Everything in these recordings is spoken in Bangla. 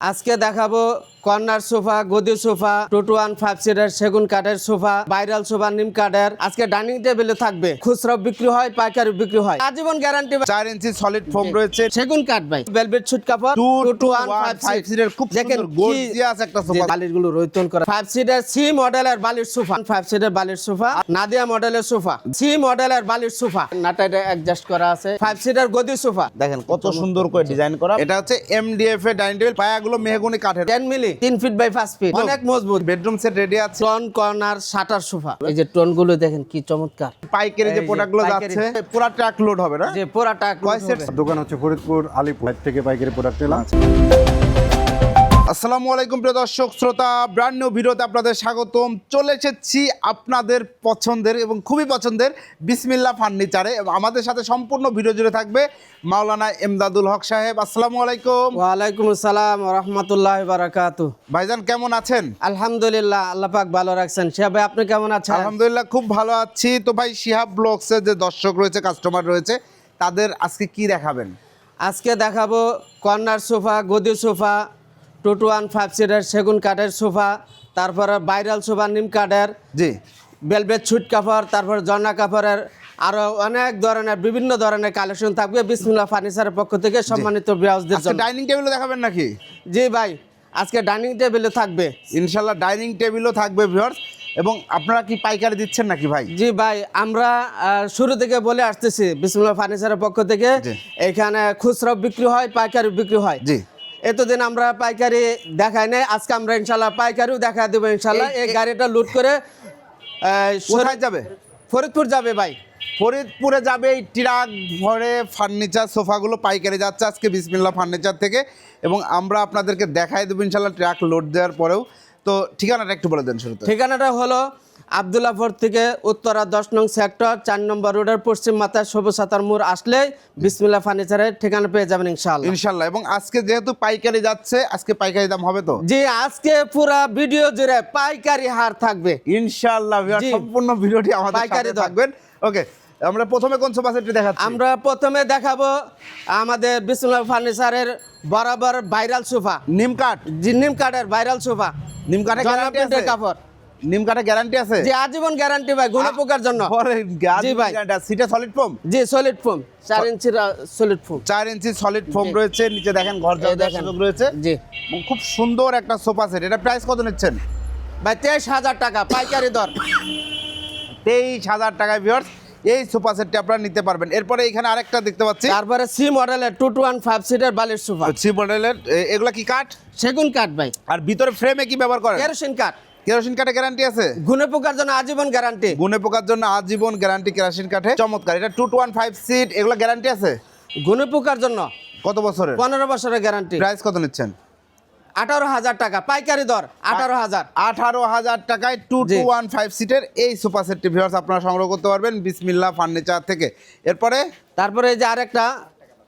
আজকে দেখাবো কর্নার সোফা গদি sofa two two one five seater সেগুন কাঠের সোফা ভাইরাল সোফা নিম কাঠের। আজকে ডাইনিং টেবিলে থাকবে খুচরা বিক্রি হয় পাইকারি বিক্রি হয়। আজীবন গ্যারান্টি চার ইঞ্চি সলিড ফোম রয়েছে। সেগুন কাঠ ভাই। ভেলভেট সুট কাপড় two two two one five সিটের খুব দেখেন গর্জিয়াস একটা সোফা। বালিশগুলো রৈতন করা। ফাইভ সিটার সি মডেলের বালিশ সোফা। ফাইভ সিটার বালিশ সোফা। নাদিয়া মডেলের সোফা। সি মডেলের বালিশ সোফা। নাটাইটা অ্যাডজাস্ট করা আছে। ফাইভ সিটার গদি সোফা। দেখেন কত সুন্দর করে ডিজাইন করা। এটা হচ্ছে এমডিএফ এর ডাইনিং টেবিল পায়াগুলো মেহগনি কাঠের। টেন মিলি তিন ফিট বাই পাঁচ ফিট অনেক মজবুত বেডরুম সেট রেডি আছে। Ton corner shutter sofa. এই যে টনগুলো দেখেন কি চমৎকার। পাইকারি যে প্রোডাক্টগুলো যাচ্ছে পুরো ট্রাক লোড হবে না? যে পোড়াটা ট্রাক দোকান হচ্ছে ফরিদপুর আলিপুর। থেকে পাইকারি প্রোডাক্ট নিলাম। আসসালামু আলাইকুম প্রিয় দর্শক শ্রোতা ব্র্যান্ড নিউ ভিডিওতে আপনাদের স্বাগতম। চলে এসেছি আপনাদের পছন্দের এবং খুবই পছন্দের বিসমিল্লা ফার্নিচারে এবং আমাদের সাথে সম্পূর্ণ ভিডিও জুড়ে থাকবে মাওলানা এমদাদুল হক সাহেব। আসসালামু আলাইকুম। ওয়ালাইকুম আসসালাম রহমতুল্লাহ বারাকাতু। ভাইজান কেমন আছেন? আলহামদুলিল্লাহ আল্লাহ পাক ভালো রাখছেন। শিয়া ভাই আপনি কেমন আছেন? আলহামদুলিল্লাহ খুব ভালো আছি। তো ভাই শিহাব ব্লগসের যে দর্শক রয়েছে কাস্টমার রয়েছে তাদের আজকে কি দেখাবেন? আজকে দেখাবো কর্নার সোফা গদি sofa two two one five seater সেগুন কাঠের সোফা তারপরে বাইরাল সোফা নিম কাঠের জি। বেলভেট ছুট কাপড় তারপর জর্না কাপড়ের আরও অনেক ধরনের বিভিন্ন ধরনের কালেকশন থাকবে বিসমিল্লাহ ফার্নিচারের পক্ষ থেকে সম্মানিত আজকে জন্য। ডাইনিং টেবিলও দেখাবেন নাকি? জি ভাই আজকে ডাইনিং টেবিলও থাকবে। ইনশাল্লাহ ডাইনিং টেবিলও থাকবে ভিউয়ার্স এবং আপনারা কি পাইকারি দিচ্ছেন নাকি ভাই? জি ভাই আমরা শুরু থেকে বলে আসতেছি বিসমুল্লাহ ফার্নিচারের পক্ষ থেকে। এখানে খুচরা বিক্রি হয় পাইকারি বিক্রি হয়। জি। এতদিন আমরা পাইকারি দেখাই নাই আজকে আমরা ইনশাল্লাহ পাইকারিও দেখা দেবো ইনশাল্লাহ। এই- গাড়িটা লুট করে কোথায় যাবে? ফরিদপুর যাবে ভাই। ফরিদপুরে যাবে এই ট্রাক ভরে ফার্নিচার সোফাগুলো পাইকারি যাচ্ছে আজকে বিসমিল্লা ফার্নিচার থেকে। এবং আমরা আপনাদেরকে দেখাই দেবো ইনশাল্লাহ ট্রাক লোড দেওয়ার পরেও। তো ঠিকানাটা একটু বলে দেন শুরুতে। ঠিকানাটা হলো আবদুল্লাপুর থেকে উত্তরা দশ নং সেক্টর চার নম্বর রোডের পশ্চিম মাথায় সবুজ সাতার মোড় আসলে বিসমিল্লাহ ফার্নিচারের ঠিকানা পেয়ে যাবেন ইনশাল্লাহ ইনশাল্লাহ এবং আজকে যেহেতু পাইকারি যাচ্ছে আজকে পাইকারি দাম হবে তো? জি আজকে পুরা ভিডিও জুড়ে পাইকারি হার থাকবে। ইনশাল্লাহ সম্পূর্ণ ভিডিওটি আমাদের পাইকারি থাকবেন। ওকে আমরা প্রথমে কোন সোফা সেটটি দেখাচ্ছি? আমরা প্রথমে দেখাবো আমাদের বিসমুল্লাহ ফার্নিচারের বরাবর ভাইরাল সোফা। নিম কাঠ জিন্নিম কাঠের ভাইরাল সোফা। নিম কাঠে গ্যারান্টি আছে? জনপ্রিয় কাপড় নিম কাঠে গ্যারান্টি আছে? যে আজীবন গ্যারান্টি ভাই গুণ পোকার জন্য। জি ভাই। সিটে সলিড ফোম জি সলিড ফোম চার ইঞ্চির সলিড ফোম চার ইঞ্চি সলিড ফোম রয়েছে নিচে দেখেন ঘর দেখেন। রয়েছে। জি। খুব সুন্দর একটা সোফা সেট। এটা প্রাইস কত নিচ্ছেন? ভাই তেইশ হাজার টাকা পাইকারি দর। তেইশ হাজার টাকায় ভিউয়ার্স এই সোফা সেটটি আপনারা নিতে পারবেন। এরপরে এখানে আরেকটা দেখতে পাচ্ছি। তারপরে সি মডেলের টু টু ওয়ান ফাইভ সিটের বালির সোফা। সি মডেলের এগুলা কি কাঠ? সেগুন কাঠ ভাই। আর ভিতরে ফ্রেমে কি ব্যবহার করেন? কেরোসিন কাঠ। কেরোসিন কাঠে গ্যারান্টি আছে? গুণে পোকার জন্য আজীবন গ্যারান্টি গুনে পোকার জন্য আজীবন গ্যারান্টি কেরোসিন কাঠে। চমৎকার এটা two two one five seat এগুলো গ্যারান্টি আছে? গুণে পোকার জন্য। কত বছরের? পনেরো বছরের গ্যারান্টি প্রাইস কত নিচ্ছেন? আঠারো হাজার টাকা পাইকারি দর আঠারো হাজার। আঠারো হাজার টাকায় টু টু ওয়ান ফাইভ সিটের এই সোফা সেটটি ভিউয়ার্স আপনারা সংগ্রহ করতে পারবেন। বিসমিল্লা ফার্নিচার থেকে। এরপরে? তারপরে এই যে আরেকটা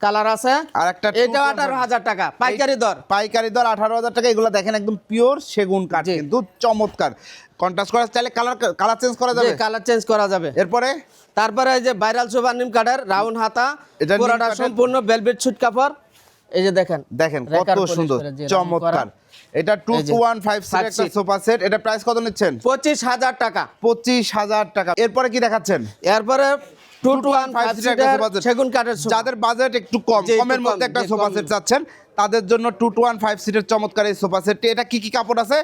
কালার আছে। আর একটা এটা আঠারো হাজার টাকা পাইকারি দর। পাইকারি দর আঠারো হাজার টাকা এগুলো দেখেন একদম পিওর সেগুন কাঠ। কিন্তু চমৎকার। কন্ট্রাস্ট করা চাইলে কালার কালার চেঞ্জ করা যাবে? কালার চেঞ্জ করা যাবে। এরপরে? তারপরে এই যে ভাইরাল সোফা নিম কাঠের রাউন্ড হাতা পুরাটা সম্পূর্ণ বেলভেট সুট কাপড়। এই যে দেখেন দেখেন কত সুন্দর চমৎকার। এটা টু টু ওয়ান ফাইভ একটা সোফা সেট এটা প্রাইস কত নিচ্ছেন? পঁচিশ হাজার টাকা। পঁচিশ হাজার টাকা। এরপরে কি দেখাচ্ছেন? এরপরে two two one five seater সেগুন কাঠের যাদের বাজেট একটু কম কমের মধ্যে একটা সোফা সেট চাচ্ছেন তাদের জন্য টু টু ওয়ান ফাইভ সিটের চমৎকার এই সোফা সেটটি এটা কি কি কাপড় আছে?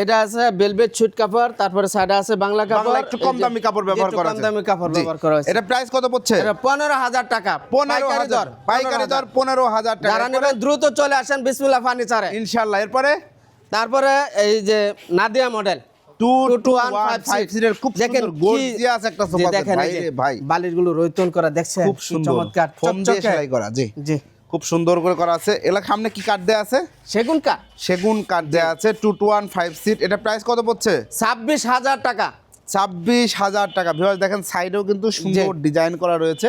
এটা আছে বেলভেট সুট কাপড় তারপরে সাইডে আছে বাংলা কাপড়। একটু কম দামি কাপড় ব্যবহার করা কম দামি কাপড় ব্যবহার করা হয়েছে। এটা প্রাইস কত পড়ছে? এটা পনেরো হাজার টাকা। পনেরো পাইকারি হাজার দর পাইকারি দর 15,000 পনেরো হাজার টাকা। যারা নেবেন দ্রুত চলে আসেন বিসমিল্লাহ ফার্নিচারে। ইনশাল্লাহ এরপরে? তারপরে এই যে নাদিয়া মডেল খুব সুন্দর গর্জিয়াস একটা সোফা দেখেন ভাই গুলো করা দেখছেন খুব সুন্দর। চমৎকার ফোম দিয়ে সেলাই করা জি। জি। খুব সুন্দর করে করা আছে। সামনে কি কাঠ দেয়া আছে? সেগুন কাঠ সেগুন কাঠ দেয়া আছে two two one five seat এটা প্রাইস কত পড়ছে? ছাব্বিশ হাজার টাকা। ছাব্বিশ হাজার টাকা। ভিউয়ার্স দেখেন সাইডেও কিন্তু সুন্দর ডিজাইন করা রয়েছে।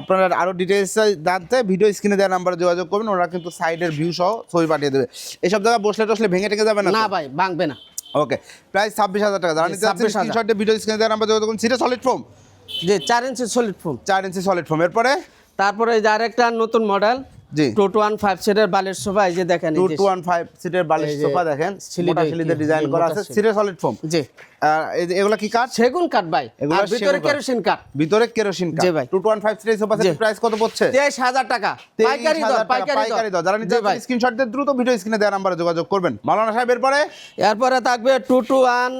আপনারা আরও ডিটেলস জানতে ভিডিও স্ক্রিনে দেওয়া নাম্বারে যোগাযোগ করবেন ওরা কিন্তু সাইডের ভিউ সহ ছবি পাঠিয়ে দেবে। এসব জায়গায় বসলে টসলে ভেঙে টেকে যাবে না না ভাই ভাঙবে না। ওকে প্রায় ছাব্বিশ হাজার টাকা। যারা ছাব্বিশ নিতে চাচ্ছেন ভিডিও স্ক্রিনে দেওয়ার আমরা যখন সিটে সলিড ফোম যে চার ইঞ্চি সলিড ফোম চার ইঞ্চি সলিড ফোম এরপরে? তারপরে যে আরেকটা নতুন মডেল জি। টু টু ওয়ান ফাইভ সিটের বালিশ সোফা এই যে দেখেন টু টু ওয়ান ফাইভ সিটের বালিশ সোফা দেখেন সিলিতে মোটা সিলিতে ডিজাইন করা আছে সিলি। সলিড ফোম জি। এগুলা কি কাঠ? সেগুন কাঠ ভাই আর ভিতরে কেরোসিন কাঠ। ভিতরে কেরোসিন জি ভাই। টু টু ওয়ান ফাইভ সিটের সোফা সেটের প্রাইস কত পড়ছে? তেইশ হাজার টাকা। পাইকারি দর পাইকারি দর। যারা নিতে ভাই। স্ক্রিনশট দিয়ে দ্রুত ভিডিও স্ক্রিনে দেওয়া নাম্বারে যোগাযোগ করবেন। মাওলানা সাহেব এরপরে? এরপরে থাকবে two two one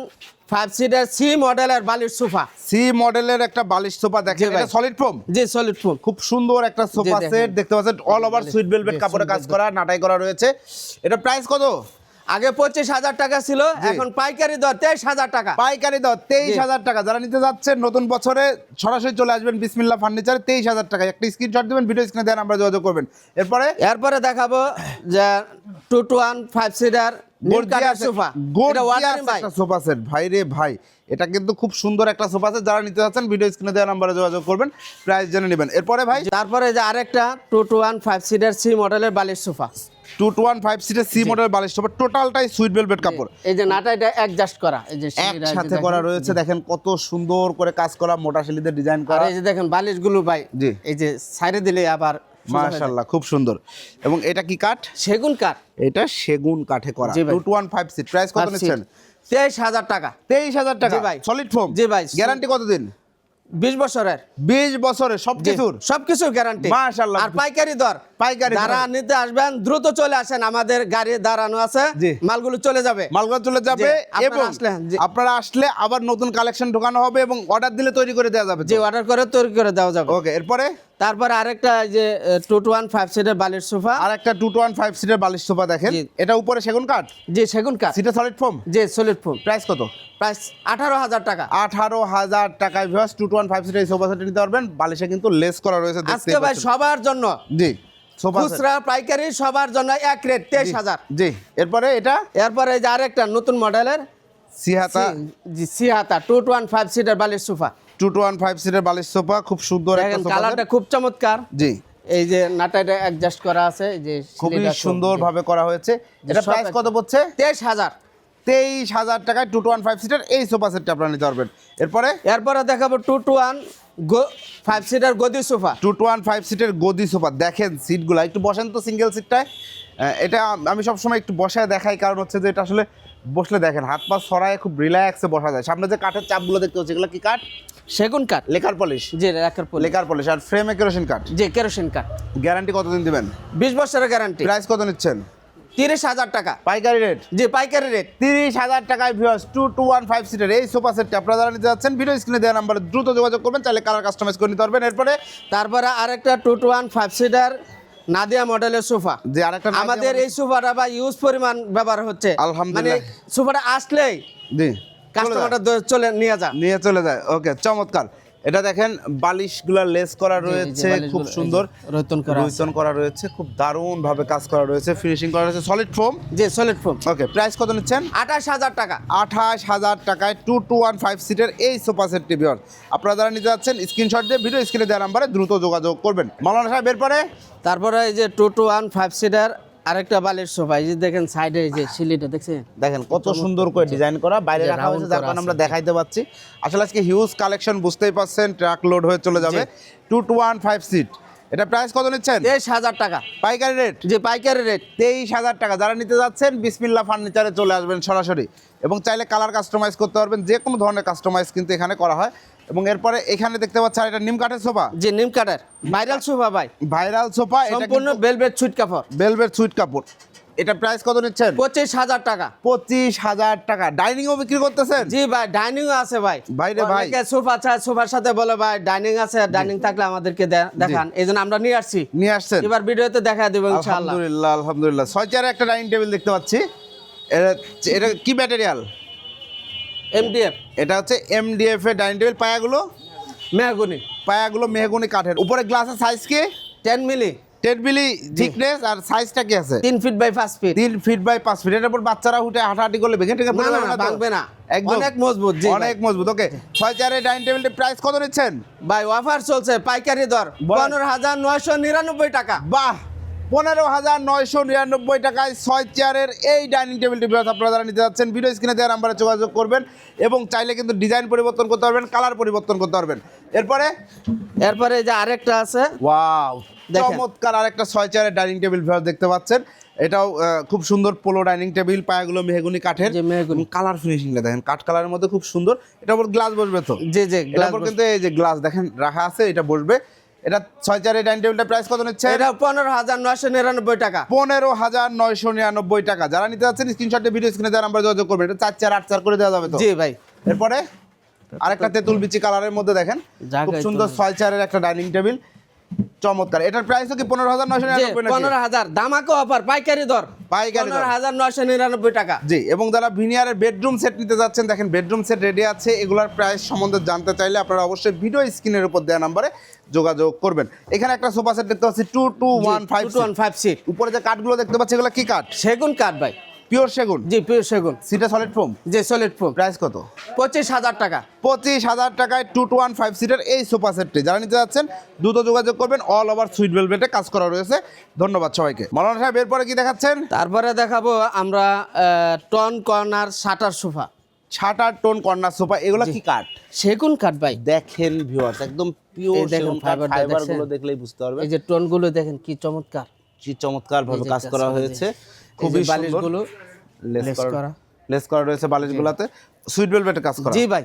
five seater C মডেলের বালিশ সোফা। সি মডেলের একটা বালিশ সোফা দেখেন এটা সলিড ফোম জি সলিড ফোম খুব সুন্দর একটা সোফা। সেট দেখতে পাচ্ছেন অল ওভার সুইট ভেলভেট কাপড়ে কাজ করা নাটাই করা রয়েছে। এটা প্রাইস কত? আগে পঁচিশ হাজার টাকা ছিল এখন পাইকারি দর তেইশ হাজার টাকা। পাইকারি দর তেইশ হাজার টাকা। যারা নিতে যাচ্ছেন নতুন বছরে সরাসরি চলে আসবেন বিসমিল্লা ফার্নিচার তেইশ হাজার টাকা একটা স্ক্রিনশট দেবেন ভিডিও স্ক্রিনে দেওয়া নাম্বারে যোগাযোগ করবেন। এরপরে? এরপরে দেখাবো যে two two one five seater sofa. Set. ভাই রে ভাই এটা কিন্তু খুব সুন্দর একটা সোফা সেট। যারা নিতে যাচ্ছেন ভিডিও স্ক্রিনে দেওয়া নাম্বারে যোগাযোগ করবেন প্রাইস জেনে নেবেন। এরপরে ভাই? তারপরে যে আরেকটা two two one five seater C মডেলের বালিশ sofa. Two two one five সিটের সি মডেল বালিশ সোফা টোটালটাই সুইট ভেলভেট কাপড়। এই যে নাটা এটা অ্যাডজাস্ট করা। এই যে একসাথে করা রয়েছে দেখেন কত সুন্দর করে কাজ করা মোটা শিলিতে ডিজাইন করা। এই যে দেখেন বালিশগুলো ভাই জি। এই যে সাইডে দিলে আবার মাশাআল্লাহ খুব সুন্দর। এবং এটা কি কাঠ? সেগুন কাঠ। এটা সেগুন কাঠে করা। Two two one five seat price কত নিচ্ছেন? তেইশ হাজার টাকা। তেইশ হাজার টাকা। ভাই। সলিড ফোম জি ভাই। গ্যারান্টি কতদিন? বিশ বছরের। বিশ বছরের সব কিছুর সবকিছু গ্যারান্টি মাশাআল্লাহ। আর পাইকারি দর? পাইকারি যারা নিতে আসবেন দ্রুত চলে আসেন। আমাদের গাড়ি দাঁড়ানো আছে। মালগুলো চলে যাবে। মালগুলো চলে যাবে এবং আসলে- আপনারা আসলে আবার নতুন কালেকশন ঢোকানো হবে এবং অর্ডার দিলে তৈরি করে দেওয়া যাবে যে অর্ডার করে তৈরি করে দেওয়া যাবে। ওকে এরপরে? তারপরে আরেকটা যে টু টু ওয়ান ফাইভ সিটের বালির সোফা। আর একটা টু টু ওয়ান ফাইভ সিটের বালিশ সোফা দেখেন। এটা উপরে সেগুন কাঠ? সেগুন কাঠ। সিটে solid foam solid foam price কত? প্রাইস আঠারো হাজার টাকা। আঠারো হাজার টাকায় viewers two two one five সিটের সোফা সেট নিতে পারবেন। বালিশে কিন্তু লেস করা রয়েছে আজকে ভাই সবার জন্য জি। খুচরা পাইকারি সবার জন্য এক রেট তেইশ হাজার। জি। এরপরে এটা? এরপরে এই যে আরেকটা নতুন মডেলের সিহাতা। জি সিহাতা টু টু ওয়ান ফাইভ সিটের বালির sofa. Two two one five সিটের বালিশ সোফা খুব সুন্দর কালারটা খুব চমৎকার। জি। এই যে নাটাটা অ্যাডজাস্ট করা আছে যে খুবই সুন্দর ভাবে করা হয়েছে। এটা প্রাইস কত পড়ছে? তেইশ হাজার। তেইশ হাজার টাকায় two two one five seater এই সোফা সেটটা আপনারা নিতে পারবেন। এরপরে? এরপরে দেখাবো two two one five seater গদি sofa. Two two one five সিটের গদি সোফা। দেখেন সিটগুলো একটু বসেন তো সিঙ্গেল সিটটায় এটা আমি সবসময় একটু বসায় দেখাই কারণ হচ্ছে যে এটা আসলে বসলে দেখেন হাত পা সরায় খুব রিল্যাক্সে বসা যায়। সামনে যে কাঠের চাপগুলো দেখতে হচ্ছে এগুলো কি কাঠ? সেগুন কাঠ। লেকার পলিশ জি রাখার পরে লেকার পলিশ আর ফ্রেমে কেরোসিন কাঠ। জি কেরোসিন কাঠ। গ্যারান্টি কতদিন দিবেন? বিশ বছরের গ্যারান্টি প্রাইস কত নিচ্ছেন? তিরিশ হাজার টাকা। পাইকারি রেট জি পাইকারি রেট তিরিশ হাজার টাকায় viewers two two one five সিটের এই সোফা সেটটা আপনারা যারা নিতে যাচ্ছেন ভিডিও স্ক্রিনে দেওয়া নাম্বারে দ্রুত যোগাযোগ করবেন চাইলে কালার কাস্টমাইজ করে নিতে পারবেন। এরপরে তারপরে আরেকটা two two one five seater Nadia মডেলের সোফা যে আরেকটা আমাদের এই সোফাটা বা ইউজ পরিমাণ ব্যবহার হচ্ছে। আলহামদুলিল্লাহ। মানে সোফাটা আসলেই জি কাস্টমারটা চলে নিয়ে যা নিয়ে চলে যায়। ওকে চমৎকার। এটা দেখেন বালিশগুলা লেস করা রয়েছে খুব সুন্দর। রয়তন করা আছে। রয়তন করা রয়েছে খুব দারুণ ভাবে কাজ করা রয়েছে ফিনিশিং করা রয়েছে। সলিড ফোম জি সলিড ফোম ওকে প্রাইস কত নিচ্ছেন? আঠাশ হাজার টাকা। আঠাশ হাজার টাকায় টু টু ওয়ান ফাইভ সিটের এই সোফা সেট টিভি আপনারা যারা নিতে যাচ্ছেন স্ক্রিনশট দিয়ে ভিডিও স্ক্রিনে দেওয়া নাম্বারে দ্রুত যোগাযোগ করবেন। মাওলানা সাহেব এরপরে? তারপরে এই যে two two one five seater আরেকটা বালির সোফা এই যে দেখেন সাইডে এই যে সিলিটা দেখছেন? দেখেন কত সুন্দর করে ডিজাইন করা বাইরে রাখা হয়েছে যার কারণে আমরা দেখাইতে পাচ্ছি। আসলে আজকে হিউজ কালেকশন বুঝতেই পারছেন ট্রাক লোড হয়ে চলে যাবে। Two two one five seat এটা প্রাইস কত নিচ্ছেন? তেইশ হাজার টাকা। পাইকারি রেট যে পাইকারি রেট তেইশ হাজার টাকা। যারা নিতে যাচ্ছেন বিসমিল্লা ফার্নিচারে চলে আসবেন সরাসরি। এবং চাইলে কালার কাস্টমাইজ করতে পারবেন যে কোনো ধরনের কাস্টমাইজ কিন্তু এখানে করা হয়। এবং এরপরে এখানে দেখতে পাচ্ছেন এটা নিম কাঠের সোফা। যে নিম কাঠের। ভাইরাল সোফা ভাই। ভাইরাল সোফা এটা সম্পূর্ণ বেলভেট সুইট কাপড়। বেলভেট সুইট কাপড়। এটা প্রাইস কত নিচ্ছেন? পঁচিশ হাজার টাকা। পঁচিশ হাজার টাকা। ডাইনিং ও বিক্রি করতেছেন? জি ভাই ডাইনিং আছে ভাই। ভাই রে ভাই। সোফা চায় সোফার সাথে বলে ভাই ডাইনিং আছে ডাইনিং থাকলে আমাদেরকে দেখান। এই জন্য আমরা নিয়ে আসছি। নিয়ে আসছেন? এবার ভিডিওতে দেখা দেবো ইনশাআল্লাহ। আলহামদুলিল্লাহ আলহামদুলিল্লাহ। ছয় চেয়ারে একটা ডাইনিং টেবিল দেখতে পাচ্ছি। এটা এটা কি ম্যাটেরিয়াল এমডিএফ এটা হচ্ছে এমডিএফ এর ডাইনিং টেবিল পায়াগুলো? মেহগুনি। পায়াগুলো মেহগুনি কাঠের। উপরে গ্লাসের সাইজ কি? Ten milli. Ten milli thickness আর সাইজটা কি আছে? তিন ফিট বাই পাঁচ ফিট তিন ফিট বাই পাঁচ ফিট এর উপর বাচ্চারা উঠে হাঁটাহাঁটি করলে ভেঙে টেঙে না পড়ে না যাবে না, না ভাঙবে না। একদম। অনেক মজবুত জি। অনেক মজবুত। ওকে ছয় চেয়ারের ডাইনিং টেবিলটির প্রাইস কত নিচ্ছেন? ভাই অফার চলছে পাইকারি দর। পনেরো হাজার নয়শো নিরানব্বই টাকা। বাহ! পনেরো হাজার নয়শো নিরানব্বই টাকায় ছয় চেয়ারের এই ডাইনিং টেবিলটি বিরাট আপনারা যারা নিতে যাচ্ছেন ভিডিও স্ক্রিনে দেওয়া নাম্বারে যোগাযোগ করবেন এবং চাইলে কিন্তু ডিজাইন পরিবর্তন করতে পারবেন কালার পরিবর্তন করতে পারবেন। এরপরে? এরপরে যে আরেকটা আছে। ওয়াও। চমৎকার আরেকটা ছয় চেয়ারের ডাইনিং টেবিল ভিউয়ার দেখতে পাচ্ছেন। এটাও খুব সুন্দর পোলো ডাইনিং টেবিল পায়াগুলো মেহগুনি কাঠের। যে মেহগনি। কালার ফিনিশিংটা দেখেন কাঠ কালারের মধ্যে খুব সুন্দর। এটা উপর গ্লাস বসবে তো? জি জি এটার উপর কিন্তু এই যে গ্লাস দেখেন রাখা আছে এটা বসবে। এটা ছয় চারের ডাইনিং টেবিলটা প্রাইস কত নিচ্ছে? এটা পনেরো হাজার নয়শো নিরানব্বই টাকা। পনেরো হাজার নয়শো নিরানব্বই টাকা। যারা নিতে যাচ্ছেন স্ক্রিনশটে ভিডিও স্ক্রিনে যারা নাম্বার যোগাযোগ করবেন। এটা চার চার আট চার করে দেওয়া যাবে তো? জি ভাই। এরপরে আরেকটা তেঁতুল বিচি কালারের মধ্যে দেখেন। খুব সুন্দর ছয় চারের একটা ডাইনিং টেবিল। চমৎকার। এটার প্রাইস কি পনেরো হাজার নয়শো নিরানব্বই? পনেরো হাজার। দামাকো অফার পাইকারি দর। পাইকারি পনেরো হাজার নয়শো নিরানব্বই টাকা। জি এবং যারা ভিনিয়ারের বেডরুম সেট নিতে যাচ্ছেন দেখেন বেডরুম সেট রেডি আছে এগুলোর প্রাইস সম্বন্ধে জানতে চাইলে আপনারা অবশ্যই ভিডিও স্ক্রিনের উপর দেওয়া নাম্বারে যোগাযোগ করবেন। এখানে একটা সোফা সেট দেখতে পাচ্ছি two two one five two one five seat উপরে যে কাঠগুলো দেখতে পাচ্ছি এগুলো কি কাঠ সেগুন কাঠ ভাই। পিওর সেগুন জি পিওর সেগুন সিটা সলিড ফোম জি সলিড ফোম প্রাইস কত? পঁচিশ হাজার টাকা। পঁচিশ হাজার টাকায় টু টু ওয়ান ফাইভ সিটের এই সোফা সেটটি যারা নিতে যাচ্ছেন দ্রুত যোগাযোগ করবেন। অল ওভার সুইট ভেলভেটে কাজ করা রয়েছে। ধন্যবাদ সবাইকে। মৌলানা সাহেব এরপরে কি দেখাচ্ছেন? তারপরে দেখাবো আমরা tone corner shutter sofa shutter tone corner sofa এগুলো কি কাঠ? সেগুন কাঠ ভাই। দেখেন ভিউয়ার্স একদম পিওর দেখেন ফাইবার? গুলো দেখলেই বুঝতে পারবেন। এই যে টোনগুলো দেখেন কি চমৎকার। কি চমৎকার ভাবে কাজ করা হয়েছে। খুবই বালিশগুলো লেস করা। লেস করা রয়েছে বালিশগুলোতে। সুইট ভেলভেটে কাজ করা। জি ভাই।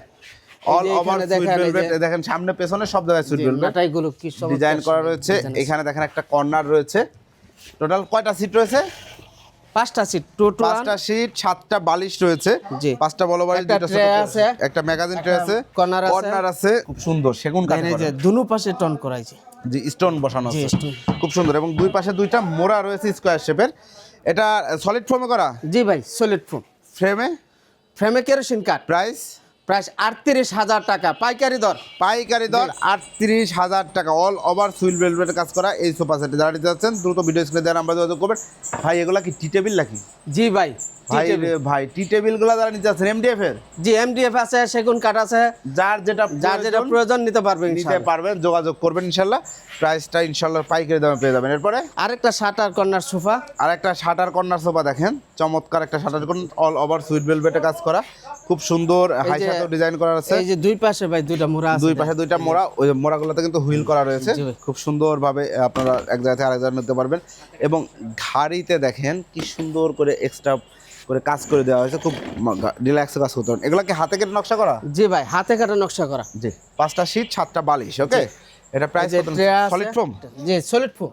অল ওভার সুইট দেখেন, ভেলভেট দেখেন সামনে পেছনে সব জায়গায় সুইট ভেলভেট কি চমৎকার ডিজাইন করা রয়েছে। এখানে দেখেন একটা কর্নার রয়েছে। টোটাল কয়টা সিট রয়েছে? পাঁচটা সিট টু টু পাঁচটা সিট সাতটা বালিশ রয়েছে। জি। পাঁচটা বড় বালিশ ছোট আছে। একটা ম্যাগাজিন ট্রে আছে। corner আছে। কর্নার আছে। খুব সুন্দর সেগুন এই যে। দুনু পাশে টন করাইছে জি স্টোন বসানো আছে। খুব সুন্দর। এবং দুই পাশে দুইটা মোড়া রয়েছে স্কোয়ার শেপের এটা সলিড ফর্মে করা? জি ভাই সলিড ফ্রেম ফ্রেমে ফ্রেমে কেরোসিন কাঠ প্রাইস প্রাইস আটত্রিশ হাজার টাকা। পাইকারি দর। পাইকারি দর আটত্রিশ হাজার টাকা। অল ওভার সুইল ভেলভেটে কাজ করা এই সোফা সেটে যারা নিতে যাচ্ছেন দ্রুত ভিডিও স্ক্রিনে দেওয়ার আমরা যোগাযোগ করবেন। ভাই এগুলা কি টি টেবিল নাকি? জি ভাই। ভাই ভাই টি টেবিলগুলো যারা নিতে যাচ্ছেন এমডিএফ এর? জি এমডিএফ আছে সেগুন কাঠ আছে। যার যেটা যার যেটা প্রয়োজন নিতে পারবে নিতে পারবেন যোগাযোগ করবেন ইনশাল্লাহ। প্রাইসটা ইনশাল্লাহ পাইকারি দামে পেয়ে যাবেন। এরপরে? আরেকটা শাটার কর্নার সোফা। আর একটা শাটার কর্নার সোফা দেখেন। চমৎকার একটা shutter corner all over suede ভেলভেটে কাজ করা। খুব সুন্দর হাই ডিজাইন করা আছে। এই যে দুই পাশে ভাই দুইটা মোড়া আছে। দুই পাশে দুইটা মোড়া ওই মোড়াগুলোতে কিন্তু হুইল করা রয়েছে। খুব সুন্দরভাবে আপনারা এক জায়গা থেকে আরেক জায়গায় নিতে পারবেন। এবং ঘাড়িতে দেখেন কি সুন্দর করে এক্সট্রা করে কাজ করে দেওয়া হয়েছে খুব রিল্যাক্সে কাজ করতে পারেন। এগুলো কি হাতে কেটে নকশা করা? জি ভাই হাতে কাটা নকশা করা। জি পাঁচটা সিট সাতটা বালিশ ওকে? এটা প্রাইস কত সলিড ফোম জি সলিড ফোম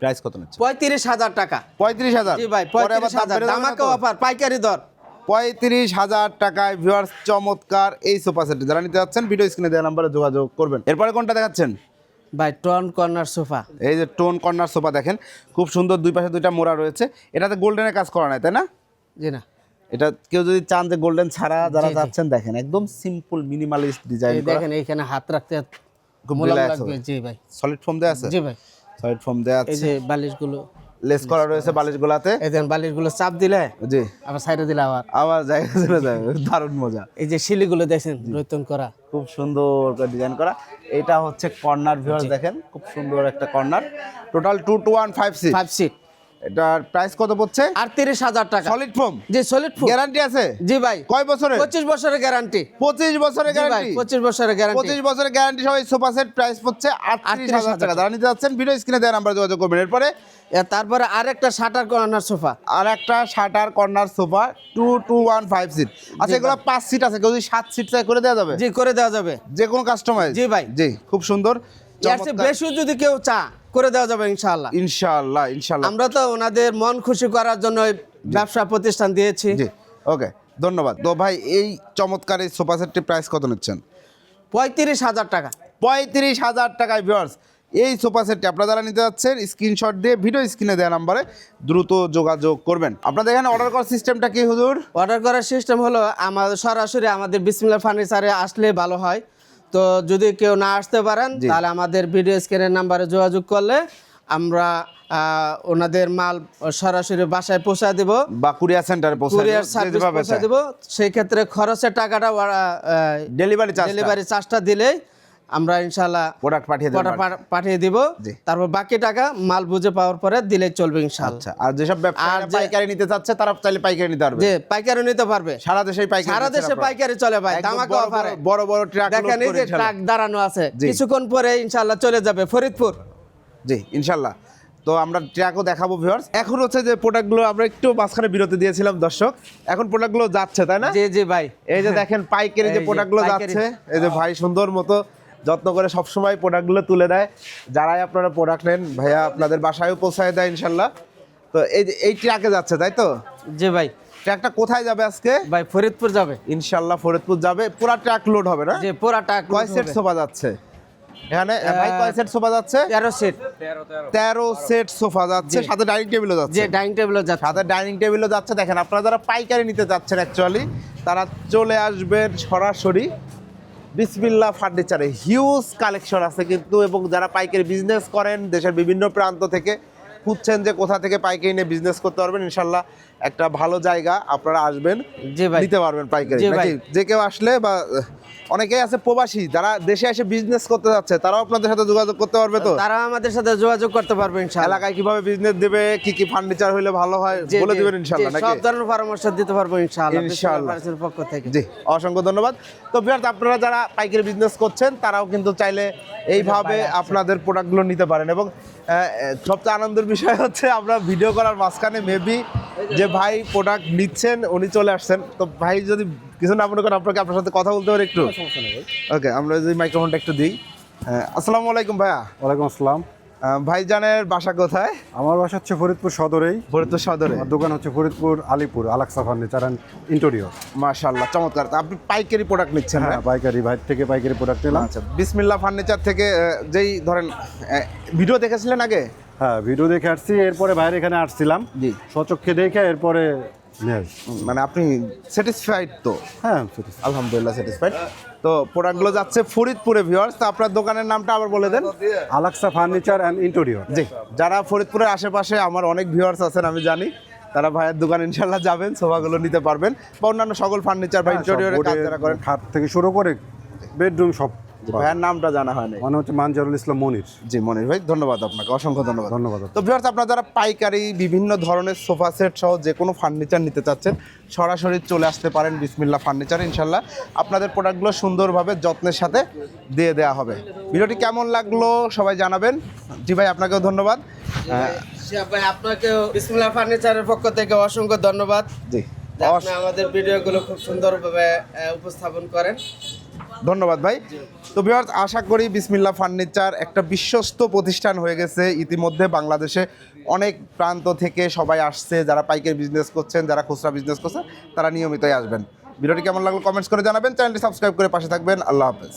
প্রাইস কত নিচ্ছে? পঁয়ত্রিশ হাজার টাকা। পঁয়ত্রিশ হাজার? জি ভাই পঁয়ত্রিশ হাজার। দামাকে অফার পাইকারি দর। পঁয়ত্রিশ হাজার টাকায় ভিউয়ার্স চমৎকার এই সোফা সেট যারা নিতে যাচ্ছেন ভিডিও স্ক্রিনে দেওয়া নাম্বারে যোগাযোগ করবেন। এরপরে কোনটা দেখাচ্ছেন? ভাই টোন কর্নার সোফা এই যে টোন কর্নার সোফা দেখেন খুব সুন্দর দুই পাশে দুইটা মোড়া রয়েছে। এটাতে গোল্ডেনের কাজ করা নাই তাই না? জি না। এটা কেউ যদি চান যে গোল্ডেন ছাড়া যারা। যাচ্ছেন দেখেন একদম সিম্পল মিনিমালিস্ট ডিজাইন দেখেন এইখানে হাত রাখতে জি ভাই। সলিড ফোম দেওয়া আছে? জি ভাই। সলিড দেওয়া এই আছে। যে বালিশগুলো। লেস করা রয়েছে বালিশগুলাতে। এই দেখেন বালিশগুলো চাপ দিলে জি। আবার সাইডে দিলে আবার। আবার জায়গা চলে যাবে দারুণ মজা। এই যে শিলিগুলো দেখেন রৈতন করা। খুব সুন্দর করে ডিজাইন করা। এটা হচ্ছে কর্নার ভিউয়ার্স দেখেন। খুব সুন্দর একটা corner total two two one five six five seat এটার প্রাইস কত পড়ছে? আটত্রিশ হাজার টাকা। সলিড ফোম জি সলিড ফুড গ্যারান্টি আছে? জি ভাই। কয় বছরের? পঁচিশ বছরের গ্যারান্টি পঁচিশ বছরের গ্যারান্টি পঁচিশ বছরের গ্যারান্টি পঁচিশ বছরের গ্যারান্টি সহ এই সোফা সেট প্রাইস পড়ছে আটত্রিশ হাজার টাকা। যারা নিতে যাচ্ছেন ভিডিও স্ক্রিনে দেওয়া নাম্বার যোগাযোগ করবেন। এরপরে তারপরে আরেকটা শাটার কর্নার সোফা। আর একটা shutter corner sofa two two one five seat আচ্ছা এগুলো পাঁচ সিট আছে কেউ যদি সাত সিট চাই করে দেওয়া যাবে? জি করে দেওয়া যাবে। যে কোনো কাস্টমাইজ জি ভাই। জি খুব সুন্দর। বেশি যদি কেউ চা করে দেওয়া যাবে ইনশাআল্লাহ। ইনশাআল্লাহ ইনশাআল্লাহ। আমরা তো ওনাদের মন খুশি করার জন্য ব্যবসা প্রতিষ্ঠান দিয়েছি। জি ওকে ধন্যবাদ। তো ভাই এই চমৎকার এই সোফা সেটটির প্রাইস কত নিচ্ছেন? পঁয়ত্রিশ হাজার টাকা। পঁয়ত্রিশ হাজার টাকায় ভিউয়ার্স এই সোফা সেটটি আপনারা যারা নিতে যাচ্ছেন স্ক্রিনশট দিয়ে ভিডিও স্ক্রিনে দেওয়া নাম্বারে দ্রুত যোগাযোগ করবেন। আপনাদের এখানে অর্ডার করার সিস্টেমটা কি হুজুর? অর্ডার করার সিস্টেম হলো আমাদের সরাসরি আমাদের বিসমিল্লা ফার্নিচারে আসলে ভালো হয়। তো যদি কেউ না আসতে পারেন তাহলে আমাদের ভিডিও স্ক্রিনের নাম্বারে যোগাযোগ করলে আমরা ওনাদের মাল সরাসরি বাসায় পৌঁছা দিব। বা কুরিয়ার সেন্টারে পৌঁছে কুরিয়ার সার্ভিস পৌঁছে দেব। সেই ক্ষেত্রে খরচের টাকাটা ডেলিভারি চার্জ ডেলিভারি চার্জটা দিলেই আমরা ইনশাল্লাহ প্রোডাক্ট পাঠিয়ে পা- পাঠিয়ে দিব। তারপর বাকি টাকা মাল বুঝে পাওয়ার পরে দিলে চলবে ইনশাল্লাহ আচ্ছা আর যেসব ব্যবসায়ীরা পাইকারি নিতে চাচ্ছে তারা চাইলে পাইকারি নিতে পারবে। পাইকারি নিতে পারবে। সারা দেশেই পাইকারি সারা দেশে পাইকারি চলে ভাই ধামাকা অফারে। বড়- বড় ট্রাক দেখেন এই যে ট্রাক দাঁড়ানো আছে কিছুক্ষণ পরে ইনশাল্লাহ চলে যাবে ফরিদপুর। জি ইনশাল্লাহ তো আমরা ট্র্যাকও দেখাবো ভিউয়ার্স এখন হচ্ছে যে প্রোডাক্টগুলো আমরা একটু মাঝখানে বিরতি দিয়েছিলাম দর্শক। এখন প্রোডাক্টগুলো যাচ্ছে তাই না? জি জি ভাই। এই যে দেখেন পাইকারি যে প্রোডাক্টগুলো যাচ্ছে এই যে ভাই সুন্দর মতো যত্ন করে সবসময় প্রোডাক্টগুলো তুলে দেয়। যারাই আপনারা প্রোডাক্ট নেন ভাইয়া আপনাদের বাসায়ও পৌঁছায় দেয় ইনশাল্লাহ। তো এই যে এই ট্র্যাকে যাচ্ছে তাই তো? জি ভাই। ট্র্যাকটা কোথায় যাবে আজকে? ভাই ফরিদপুর যাবে। ইনশাল্লাহ ফরিদপুর যাবে। পুরা ট্র্যাক লোড হবে না? যে পুরা টাক কয় সেট সোফা যাচ্ছে? এখানে ভাই কয় সেট সোফা যাচ্ছে? তেরো সিট তেরো সেট সোফা যাচ্ছে সাথে ডাইনিং টেবিলও যাচ্ছে। যে ডাইনিং টেবিলও যাচ্ছে। সাথে ডাইনিং টেবিলও যাচ্ছে। দেখেন আপনারা যারা পাইকারি নিতে যাচ্ছেন অ্যাকচুয়ালি তারা চলে আসবেন সরাসরি বিসমিল্লা ফার্নিচারে হিউজ কালেকশন আছে কিন্তু এবং যারা পাইকারি বিজনেস করেন দেশের বিভিন্ন প্রান্ত থেকে, খুঁজছেন যে কোথা থেকে পাইকারি নিয়ে বিজনেস করতে পারবেন, ইনশাল্লাহ একটা ভালো জায়গা আপনারা আসবেন জি ভাই। নিতে পারবেন পাইকারি নাকি? যে কেউ আসলে বা অনেকেই আছে প্রবাসী যারা দেশে এসে বিজনেস করতে যাচ্ছে তারাও আপনাদের সাথে যোগাযোগ করতে পারবে তো? তারা আমাদের সাথে যোগাযোগ করতে পারবে ইনশাল্লাহ এলাকায় কীভাবে বিজনেস দেবে কি কি ফার্নিচার হলে ভালো হয় বলে দিবেন জি, ইনশাল্লাহ নাকি? সব ধরনের পরামর্শ দিতে পারব ইনশাআল্লাহ ইনশাআল্লাহ। পক্ষ থেকে। জি অসংখ্য ধন্যবাদ। তো বিহার আপনারা যারা পাইকারি বিজনেস করছেন তারাও কিন্তু চাইলে এইভাবে আপনাদের প্রোডাক্টগুলো নিতে পারেন এবং সবচেয়ে আনন্দের বিষয় হচ্ছে আমরা ভিডিও করার মাঝখানে মেবি যে ভাই প্রোডাক্ট নিচ্ছেন উনি চলে আসছেন। তো ভাই যদি কিছু না মনে করেন আপনাকে আপনার সাথে কথা বলতে পারি একটু? ওকে আমরা যদি মাইক্রোফোনটা একটু দিই। হ্যাঁ, আসসালামু আলাইকুম ভাইয়া। ওয়ালাইকুম আসসালাম। ভাইজানের বাসা কোথায়? আমার বাসা হচ্ছে ফরিদপুর সদরেই। ফরিদপুর সদরে। আমার দোকান হচ্ছে Faridpur Alipur Alaxa furniture and interior মাশাল্লাহ চমৎকার। তা আপনি পাইকারি প্রোডাক্ট নিচ্ছেন হ্যাঁ পাইকারি বাইর থেকে পাইকারি প্রোডাক্ট নিলাম। আচ্ছা বিসমিল্লা ফার্নিচার থেকে যেই ধরেন ভিডিও দেখেছিলেন আগে? হ্যাঁ ভিডিও দেখে আসছি এরপরে বাইরে এখানে আসছিলাম। জি। সচক্ষে দেখে এরপরে মানে আপনি স্যাটিসফাইড তো? হ্যাঁ আলহামদুলিল্লাহ স্যাটিসফাইড তো প্রোডাক্টগুলো যাচ্ছে ফরিদপুরে ভিউয়ার্স তো আপনার দোকানের নামটা আবার বলে দেন। আলাক্সা ফার্নিচার অ্যান্ড ইন্টেরিয়র জি যারা ফরিদপুরের আশেপাশে আমার অনেক ভিউয়ার্স আছেন আমি জানি। তারা ভাইয়ের দোকান ইনশাল্লাহ যাবেন সোফাগুলো নিতে পারবেন। বা অন্যান্য সকল ফার্নিচার বা ইন্টেরিয়রের কাজ যারা করেন। খাট থেকে শুরু করে বেডরুম সব। ভাইয়ের নামটা জানা হয় নাই মানে হচ্ছে মানজারুল ইসলাম মনির। জি মনির ভাই ধন্যবাদ আপনাকে অসংখ্য ধন্যবাদ। ধন্যবাদ তো ভিউয়ার্স আপনারা যারা পাইকারি বিভিন্ন ধরনের সোফা সেট সহ যে কোনো ফার্নিচার নিতে চাচ্ছেন সরাসরি চলে আসতে পারেন বিসমিল্লা ফার্নিচার ইনশাল্লাহ। আপনাদের প্রোডাক্টগুলো সুন্দরভাবে যত্নের সাথে দিয়ে দেওয়া হবে। ভিডিওটি কেমন লাগল সবাই জানাবেন। জি ভাই আপনাকেও ধন্যবাদ। হ্যাঁ, ভাই আপনাকেও বিসমিল্লাহ ফার্নিচারের পক্ষ থেকে অসংখ্য ধন্যবাদ। জি। আমাদের ভিডিওগুলো খুব সুন্দরভাবে উপস্থাপন করেন। ধন্যবাদ ভাই। তো বিহার আশা করি বিসমিল্লা ফার্নিচার একটা বিশ্বস্ত প্রতিষ্ঠান হয়ে গেছে। ইতিমধ্যে বাংলাদেশে অনেক প্রান্ত থেকে সবাই আসছে, যারা পাইকারি বিজনেস করছেন, যারা খুচরা বিজনেস করছেন, তারা নিয়মিতই আসবেন। ভিডিওটি কেমন লাগল কমেন্টস করে জানাবেন। চ্যানেলটি সাবস্ক্রাইব করে পাশে থাকবেন। আল্লাহ হাফেজ।